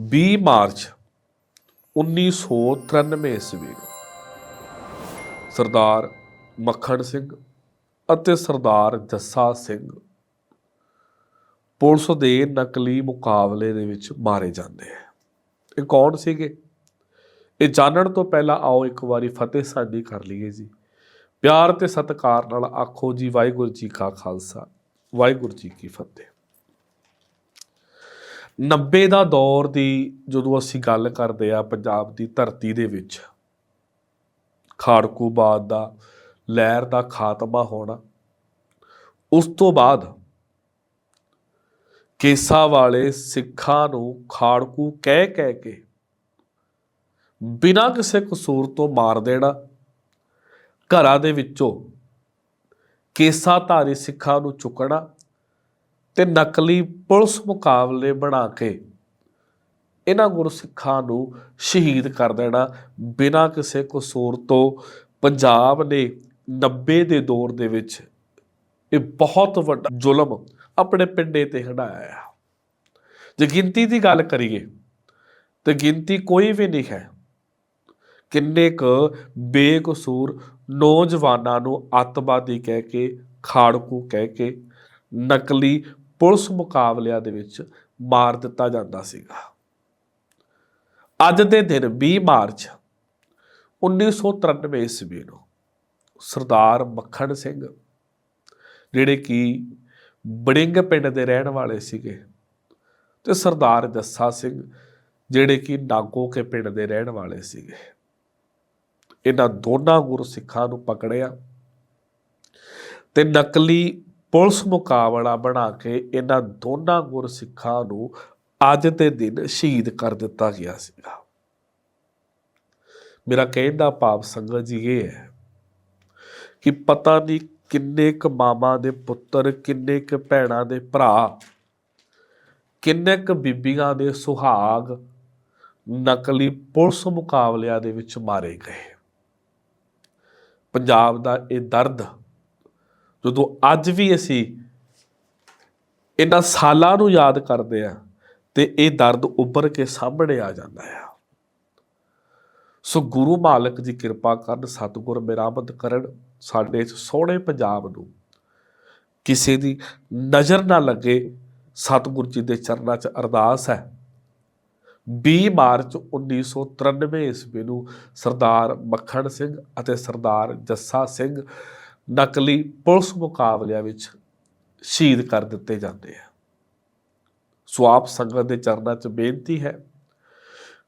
20 March 1993 ਈਸਵੀ ਨੂੰ ਸਰਦਾਰ ਮੱਖਣ ਸਿੰਘ ਅਤੇ ਸਰਦਾਰ ਜੱਸਾ ਸਿੰਘ ਪੁਲਿਸ ਦੇ ਨਕਲੀ ਮੁਕਾਬਲੇ ਦੇ ਵਿੱਚ ਮਾਰੇ ਜਾਂਦੇ ਆ। ਇਹ ਕੌਣ ਸੀਗੇ? ਇਹ ਜਾਣਨ ਤੋਂ ਪਹਿਲਾਂ ਆਓ ਇੱਕ ਵਾਰੀ ਫਤਿਹ ਸਾਂਝੀ ਕਰ ਲਈਏ ਜੀ। ਪਿਆਰ ਤੇ ਸਤਿਕਾਰ ਨਾਲ ਆਖੋ ਜੀ, ਵਾਹਿਗੁਰੂ ਜੀ ਕਾ ਖਾਲਸਾ, ਵਾਹਿਗੁਰੂ ਜੀ ਕੀ ਫਤਿਹ। 90 ਦਾ ਦੌਰ ਦੀ ਜਦੋਂ ਅਸੀਂ ਗੱਲ ਕਰਦੇ ਆ ਪੰਜਾਬ ਦੀ ਧਰਤੀ ਦੇ ਵਿੱਚ, ਖਾੜਕੂਬਾਦ ਦਾ, ਲਹਿਰ ਦਾ ਖਾਤਮਾ ਹੋਣਾ, ਉਸ ਤੋਂ ਬਾਅਦ ਕੇਸਾਂ ਵਾਲੇ ਸਿੱਖਾਂ ਨੂੰ ਖਾੜਕੂ ਕਹਿ ਕਹਿ ਕੇ ਬਿਨਾਂ ਕਿਸੇ ਕਸੂਰ ਤੋਂ ਮਾਰ ਦੇਣਾ, ਘਰਾਂ ਦੇ ਵਿੱਚੋਂ ਕੇਸਾਂ ਧਾਰੀ ਸਿੱਖਾਂ ਨੂੰ ਚੁੱਕਣਾ ਤੇ ਨਕਲੀ ਪੁਲਿਸ ਮੁਕਾਬਲੇ ਬਣਾ ਕੇ ਇਹਨਾਂ ਗੁਰਸਿੱਖਾਂ ਨੂੰ ਸ਼ਹੀਦ ਕਰ ਦੇਣਾ। ਬਿਨਾਂ ਕਿਸੇ ਕਸੂਰ ਤੋਂ ਪੰਜਾਬ ਨੇ 90 ਦੇ ਦੌਰ ਦੇ ਵਿੱਚ ਇਹ ਬਹੁਤ ਵੱਡਾ ਜ਼ੁਲਮ ਆਪਣੇ ਪਿੰਡੇ ਤੇ ਹੰਢਾਇਆ ਆ। ਜੇ ਗਿਣਤੀ ਦੀ ਗੱਲ ਕਰੀਏ, ਤੇ ਗਿਣਤੀ ਕੋਈ ਵੀ ਨਹੀਂ ਹੈ ਕਿੰਨੇ ਕ ਬੇਕਸੂਰ ਨੌਜਵਾਨਾਂ ਨੂੰ ਅੱਤਵਾਦੀ ਕਹਿ ਕੇ, ਖਾੜਕੂ ਕਹਿ ਕੇ, ਨਕਲੀ ਪੁਲਿਸ ਮੁਕਾਬਲਿਆਂ ਦੇ ਵਿੱਚ ਮਾਰ ਦਿੱਤਾ ਜਾਂਦਾ ਸੀਗਾ। ਅੱਜ ਦੇ ਦਿਨ 20 ਮਾਰਚ 1993 ਈਸਵੀ ਨੂੰ ਸਰਦਾਰ ਮੱਖਣ ਸਿੰਘ, ਜਿਹੜੇ ਕਿ ਬੜਿੰਗ ਪਿੰਡ ਦੇ ਰਹਿਣ ਵਾਲੇ ਸੀਗੇ, ਤੇ ਸਰਦਾਰ ਜੱਸਾ ਸਿੰਘ, ਜਿਹੜੇ ਕਿ ਨਾਗੋ ਕੇ ਪਿੰਡ ਦੇ ਰਹਿਣ ਵਾਲੇ ਸੀਗੇ। ਇਹਨਾਂ ਦੋਨਾਂ ਗੁਰਸਿੱਖਾਂ ਨੂੰ ਪਕੜਿਆ ਤੇ ਨਕਲੀ ਪੁਲਿਸ ਮੁਕਾਬਲਾ ਬਣਾ ਕੇ ਇਹਨਾਂ ਦੋਨਾਂ ਗੁਰਸਿੱਖਾਂ ਨੂੰ ਅੱਜ ਦੇ ਦਿਨ ਸ਼ਹੀਦ ਕਰ ਦਿੱਤਾ ਗਿਆ ਸੀਗਾ। ਮੇਰਾ ਕਹਿਣ ਦਾ ਭਾਵ ਸੰਗਤ ਜੀ ਇਹ ਹੈ ਕਿ ਪਤਾ ਨਹੀਂ ਕਿੰਨੇ ਕ ਮਾਮਾ ਦੇ ਪੁੱਤਰ, ਕਿੰਨੇ ਕ ਭੈਣਾਂ ਦੇ ਭਰਾ, ਕਿੰਨੇ ਕ ਬੀਬੀਆਂ ਦੇ ਸੁਹਾਗ ਨਕਲੀ ਪੁਲਿਸ ਮੁਕਾਬਲਿਆਂ ਦੇ ਵਿੱਚ ਮਾਰੇ ਗਏ। ਪੰਜਾਬ ਦਾ ਇਹ ਦਰਦ ਜਦੋਂ ਅੱਜ ਵੀ ਅਸੀਂ ਇਹਨਾਂ ਸਾਲਾਂ ਨੂੰ ਯਾਦ ਕਰਦੇ ਆ ਤੇ ਇਹ ਦਰਦ ਉੱਭਰ ਕੇ ਸਾਹਮਣੇ ਆ ਜਾਂਦਾ ਆ। ਸੋ ਗੁਰੂ ਮਾਲਕ ਦੀ ਕਿਰਪਾ ਕਰਨ, ਸਤਿਗੁਰ ਮਿਹਰਬਾਨ ਕਰਨ, ਸਾਡੇ ਇਸ ਸੋਹਣੇ ਪੰਜਾਬ ਨੂੰ ਕਿਸੇ ਦੀ ਨਜ਼ਰ ਨਾ ਲੱਗੇ, ਸਤਿਗੁਰ ਜੀ ਦੇ ਚਰਨਾਂ 'ਚ ਅਰਦਾਸ ਹੈ। 20 ਮਾਰਚ 1993 ਈਸਵੀ ਨੂੰ ਸਰਦਾਰ ਮੱਖਣ ਸਿੰਘ ਅਤੇ ਸਰਦਾਰ ਜੱਸਾ ਸਿੰਘ ਨਕਲੀ ਪੁਲਿਸ ਮੁਕਾਬਲਿਆਂ ਵਿੱਚ ਸ਼ਹੀਦ ਕਰ ਦਿੱਤੇ ਜਾਂਦੇ ਆ। ਸੋ ਆਪ ਸੰਗਤ ਦੇ ਚਰਨਾਂ 'ਚ ਬੇਨਤੀ ਹੈ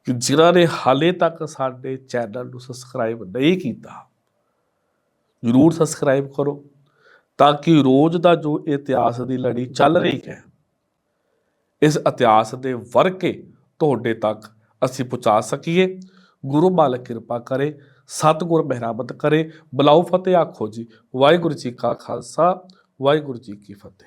ਕਿ ਜਿਨ੍ਹਾਂ ਨੇ ਹਾਲੇ ਤੱਕ ਸਾਡੇ ਚੈਨਲ ਨੂੰ ਸਬਸਕ੍ਰਾਈਬ ਨਹੀਂ ਕੀਤਾ, ਜ਼ਰੂਰ ਸਬਸਕ੍ਰਾਈਬ ਕਰੋ ਤਾਂ ਕਿ ਰੋਜ਼ ਦਾ ਜੋ ਇਤਿਹਾਸ ਦੀ ਲੜੀ ਚੱਲ ਰਹੀ ਹੈ, ਇਸ ਇਤਿਹਾਸ ਦੇ ਵਰਕੇ ਤੁਹਾਡੇ ਤੱਕ ਅਸੀਂ ਪਹੁੰਚਾ ਸਕੀਏ। ਗੁਰੂ ਮਾਲਕ ਕਿਰਪਾ ਕਰੇ ਸਤਿਗੁਰ ਮਿਹਰਬਾਨ ਕਰੇ ਬਲਾਉ ਫਤਿਹ ਆਖੋ ਜੀ। ਵਾਹਿਗੁਰੂ ਜੀ ਕਾ ਖਾਲਸਾ, ਵਾਹਿਗੁਰੂ ਜੀ ਕੀ ਫਤਿਹ।